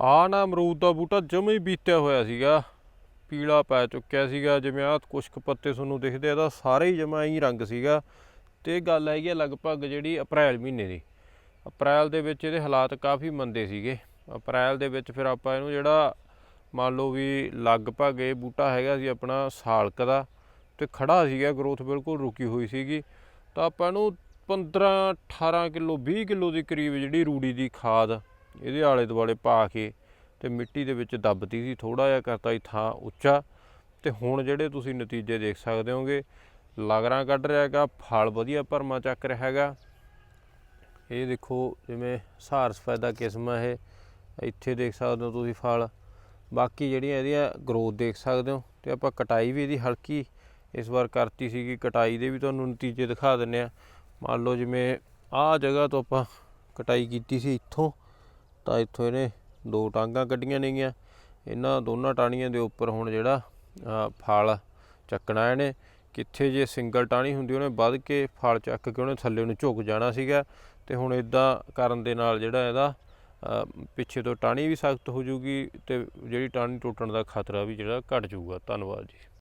ਆ ਨਾ ਅਮਰੂਦ ਦਾ ਬੂਟਾ ਜਮੇ ਹੀ ਬੀਤਿਆ ਹੋਇਆ ਸੀਗਾ। ਪੀਲਾ ਪੈ ਚੁੱਕਿਆ ਸੀਗਾ, ਜਿਵੇਂ ਆ ਕੁਛ ਕੁ ਪੱਤੇ ਤੁਹਾਨੂੰ ਦਿਖਦੇ ਆ, ਇਹਦਾ ਸਾਰੇ ਹੀ ਜਮਾ ਹੀ ਰੰਗ ਸੀਗਾ। ਤੇ ਇਹ ਗੱਲ ਹੈਗੀ ਆ ਲਗਭਗ ਜਿਹੜੀ ਅਪ੍ਰੈਲ ਮਹੀਨੇ ਦੀ। ਅਪ੍ਰੈਲ ਦੇ ਵਿੱਚ ਇਹਦੇ ਹਾਲਾਤ ਕਾਫੀ ਮੰਦੇ ਸੀਗੇ। ਅਪ੍ਰੈਲ ਦੇ ਵਿੱਚ ਫਿਰ ਆਪਾਂ ਇਹਨੂੰ ਜਿਹੜਾ ਮੰਨ ਲਓ ਵੀ ਲਗਭਗ ਇਹ ਬੂਟਾ ਹੈਗਾ ਸੀ ਆਪਣਾ ਸਾਲਕ ਦਾ, ਤੇ ਖੜਾ ਸੀਗਾ ਗਰੋਥ ਬਿਲਕੁਲ ਰੁਕੀ ਹੋਈ ਸੀਗੀ। ਤਾਂ ਆਪਾਂ ਇਹਨੂੰ 15 18 ਕਿਲੋ 20 ਕਿਲੋ ਦੇ ਕਰੀਬ ਜਿਹੜੀ ਰੂੜੀ ਦੀ ਖਾਦ ਇਹਦੇ ਆਲੇ ਦੁਆਲੇ ਪਾ ਕੇ ਤੇ ਮਿੱਟੀ ਦੇ ਵਿੱਚ ਦੱਬਤੀ ਸੀ ਥੋੜਾ ਜਿਹਾ ਕਰਤਾ ਸੀ ਥਾਂ ਉੱਚਾ। ਤੇ ਹੁਣ ਜਿਹੜੇ ਤੁਸੀਂ ਨਤੀਜੇ ਦੇਖ ਸਕਦੇ ਹੋਗੇ, ਲਗਰਾਂ ਕੱਢ ਰਿਹਾ ਹੈਗਾ, ਫਲ ਵਧੀਆ ਭਰਮਾ ਚੱਕ ਰਿਹਾ ਹੈਗਾ। ਇਹ ਦੇਖੋ ਜਿਵੇਂ ਸਹਾਰ ਸਫੈਦਾ ਕਿਸਮ ਹੈ ਇਹ। ਇੱਥੇ ਦੇਖ ਸਕਦੇ ਹੋ ਤੁਸੀਂ ਫਲ। ਬਾਕੀ ਜਿਹੜੀਆਂ ਇਹਦੀਆਂ ਗਰੋਥ ਦੇਖ ਸਕਦੇ ਹੋ, ਤੇ ਆਪਾਂ ਕਟਾਈ ਵੀ ਇਹਦੀ ਹਲਕੀ ਇਸ ਵਾਰ ਕਰਤੀ ਸੀਗੀ। ਕਟਾਈ ਦੇ ਵੀ ਤੁਹਾਨੂੰ ਨਤੀਜੇ ਦਿਖਾ ਦਿੰਨੇ ਆ। ਮੰਨ ਲਓ ਜਿਵੇਂ ਆਹ ਜਗ੍ਹਾ ਤੋਂ ਆਪਾਂ ਕਟਾਈ ਕੀਤੀ ਸੀ ਇੱਥੋਂ। ਤਾਂ ਇੱਥੋਂ ਇਹਨੇ ਦੋ ਟਾਂਗਾਂ ਕੱਢੀਆਂ ਨੇਗੀਆਂ। ਇਹਨਾਂ ਦੋਨਾਂ ਟਾਹਣੀਆਂ ਦੇ ਉੱਪਰ ਹੁਣ ਜਿਹੜਾ ਫਲ ਚੱਕਣਾ ਇਹਨੇ। ਕਿੱਥੇ ਜੇ ਸਿੰਗਲ ਟਾਹਣੀ ਹੁੰਦੀ, ਉਹਨੇ ਵੱਧ ਕੇ ਫਲ ਚੱਕ ਕੇ ਉਹਨੇ ਥੱਲੇ ਨੂੰ ਝੁਕ ਜਾਣਾ ਸੀਗਾ। ਤੇ ਹੁਣ ਇਦਾਂ ਕਰਨ ਦੇ ਨਾਲ ਜਿਹੜਾ ਇਹਦਾ ਪਿੱਛੇ ਤੋਂ ਟਾਹਣੀ ਵੀ ਸਖਤ ਹੋ ਜੂਗੀ ਤੇ ਜਿਹੜੀ ਟਾਹਣੀ ਟੁੱਟਣ ਦਾ ਖਤਰਾ ਵੀ ਜਿਹੜਾ ਘਟ ਜਾਊਗਾ ਧੰਨਵਾਦ ਜੀ।